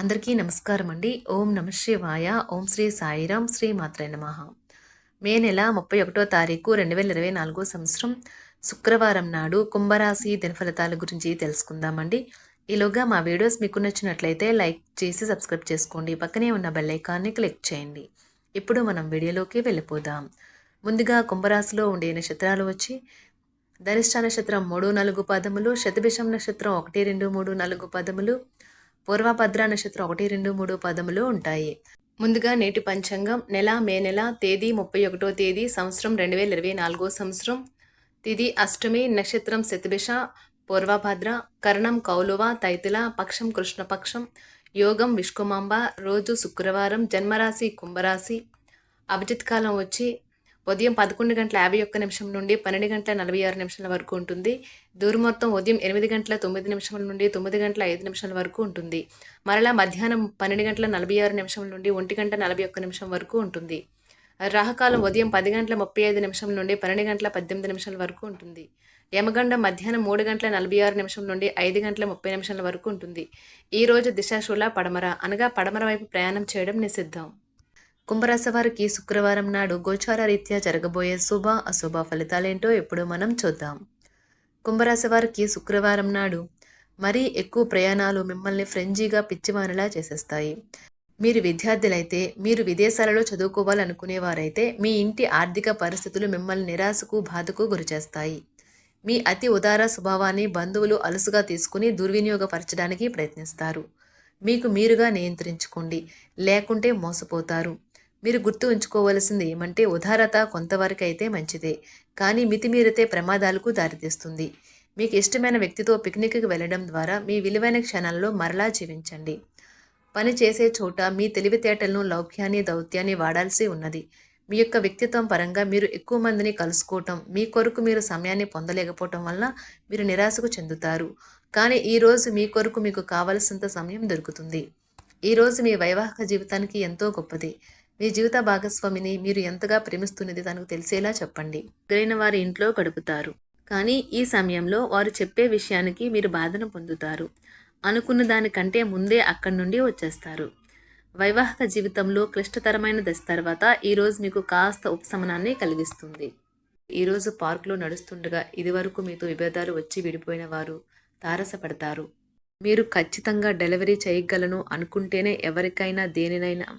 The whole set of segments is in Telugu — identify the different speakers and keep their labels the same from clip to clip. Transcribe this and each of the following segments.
Speaker 1: అందరికీ నమస్కారం అండి. ఓం నమ శివాయ. ఓం శ్రీ సాయిరాం శ్రీ మాత్రే నమ. మే నెల ముప్పై ఒకటో తారీఖు రెండు వేల ఇరవై నాలుగో సంవత్సరం శుక్రవారం నాడు కుంభరాశి దినఫలితాల గురించి తెలుసుకుందామండి. ఈలోగా మా వీడియోస్ మీకు నచ్చినట్లయితే లైక్ చేసి సబ్స్క్రైబ్ చేసుకోండి. పక్కనే ఉన్న బెల్ ఐకాన్ని క్లిక్ చేయండి. ఇప్పుడు మనం వీడియోలోకి వెళ్ళిపోదాం. ముందుగా కుంభరాశిలో ఉండే నక్షత్రాలు వచ్చి ధనిష్ట నక్షత్రం మూడు నాలుగు పదములు శతభిషం నక్షత్రం ఒకటి రెండు మూడు నాలుగు పదములు పూర్వభద్ర నక్షత్రం ఒకటి రెండు మూడు పదములు ఉంటాయి. ముందుగా నేటి పంచాంగం నెల మే నెల తేదీ ముప్పై ఒకటో తేదీ సంవత్సరం రెండు వేల ఇరవై నాలుగో సంవత్సరం తిది అష్టమి నక్షత్రం శతభిష పూర్వభద్ర కరణం కౌలువ తైతుల పక్షం కృష్ణపక్షం యోగం విష్కుమాంబ రోజు శుక్రవారం జన్మరాశి కుంభరాశి అభిజిత్ కాలం వచ్చి ఉదయం పదకొండు గంటల యాభై ఒక్క నిమిషం నుండి పన్నెండు గంటల నలభై ఆరు నిమిషాల వరకు ఉంటుంది. దూరమొత్తం ఉదయం ఎనిమిది గంటల తొమ్మిది నిమిషాల నుండి తొమ్మిది గంటల ఐదు నిమిషాల వరకు ఉంటుంది. మరలా మధ్యాహ్నం పన్నెండు గంటల నలభై ఆరు నిమిషం నుండి ఒంటి గంట నలభై ఒక్క నిమిషం వరకు ఉంటుంది. రాహకాలం ఉదయం పది గంటల ముప్పై ఐదు నిమిషం నుండి పన్నెండు గంటల పద్దెనిమిది నిమిషాల వరకు ఉంటుంది. యమగండం మధ్యాహ్నం మూడు గంటల నలభై ఆరు నిమిషం నుండి ఐదు గంటల ముప్పై నిమిషాల వరకు ఉంటుంది. ఈ రోజు దిశాశూల పడమర అనగా పడమర వైపు ప్రయాణం చేయడం నిషిద్ధం. కుంభరాశి వారికి శుక్రవారం నాడు గోచార రీత్యా జరగబోయే శుభ అశుభ ఫలితాలేంటో ఇప్పుడు మనం చూద్దాం. కుంభరాశి వారికి శుక్రవారం నాడు మరీ ఎక్కువ ప్రయాణాలు మిమ్మల్ని ఫ్రెంజీగా పిచ్చివానిలా చేసేస్తాయి. మీరు విద్యార్థులైతే మీరు విదేశాలలో చదువుకోవాలనుకునేవారైతే మీ ఇంటి ఆర్థిక పరిస్థితులు మిమ్మల్ని నిరాశకు బాధకు గురిచేస్తాయి మీ అతి ఉదార స్వభావాన్ని బంధువులు అలుసుగా తీసుకుని దుర్వినియోగపరచడానికి ప్రయత్నిస్తారు. మీకు మీరుగా నియంత్రించుకోండి. లేకుంటే మోసపోతారు. మీరు గుర్తు ఉంచుకోవలసింది ఏమంటే ఉదారత కొంతవరకు అయితే మంచిదే. కానీ మితిమీరితే ప్రమాదాలకు దారితీస్తుంది. మీకు ఇష్టమైన వ్యక్తితో పిక్నిక్కి వెళ్ళడం ద్వారా మీ విలువైన క్షణాల్లో మరలా జీవించండి. పని చేసే చోట మీ తెలివితేటలను లౌక్యాన్ని దౌత్యాన్ని వాడాల్సి ఉన్నది. మీ యొక్క వ్యక్తిత్వం పరంగా మీరు ఎక్కువ మందిని కలుసుకోవటం మీ కొరకు మీరు సమయాన్ని పొందలేకపోవటం వల్ల మీరు నిరాశకు చెందుతారు. కానీ ఈరోజు మీ కొరకు మీకు కావలసినంత సమయం దొరుకుతుంది. ఈరోజు మీ వైవాహిక జీవితానికి ఎంతో గొప్పది. మీ జీవిత భాగస్వామిని మీరు ఎంతగా ప్రేమిస్తున్నది తనకు తెలిసేలా చెప్పండి. ఎదురైన వారి ఇంట్లో గడుపుతారు. కానీ ఈ సమయంలో వారు చెప్పే విషయానికి మీరు బాధను పొందుతారు. అనుకున్న దానికంటే ముందే అక్కడి నుండి వచ్చేస్తారు. వైవాహిక జీవితంలో క్లిష్టతరమైన దశ తర్వాత ఈరోజు మీకు కాస్త ఉపశమనాన్ని కలిగిస్తుంది. ఈరోజు పార్కులో నడుస్తుండగా ఇదివరకు మీతో విభేదాలు వచ్చి విడిపోయిన వారు తారసపడతారు. మీరు ఖచ్చితంగా డెలివరీ చేయగలను అనుకుంటేనే ఎవరికైనా దేనినైనా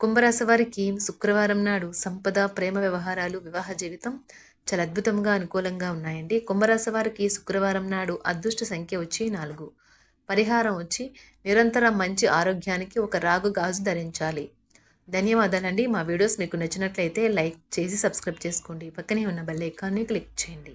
Speaker 1: కుంభరాశి వారికి శుక్రవారం నాడు సంపద ప్రేమ వ్యవహారాలు వివాహ జీవితం చాలా అద్భుతంగా అనుకూలంగా ఉన్నాయండి. కుంభరాశి వారికి శుక్రవారం నాడు అదృష్ట సంఖ్య వచ్చి నాలుగు. పరిహారం వచ్చి నిరంతరం మంచి ఆరోగ్యానికి ఒక రాగు గాజు ధరించాలి. ధన్యవాదాలండి. మా వీడియోస్ మీకు నచ్చినట్లయితే లైక్ చేసి సబ్స్క్రైబ్ చేసుకోండి. పక్కనే ఉన్న బెల్ ఐకాన్ని క్లిక్ చేయండి.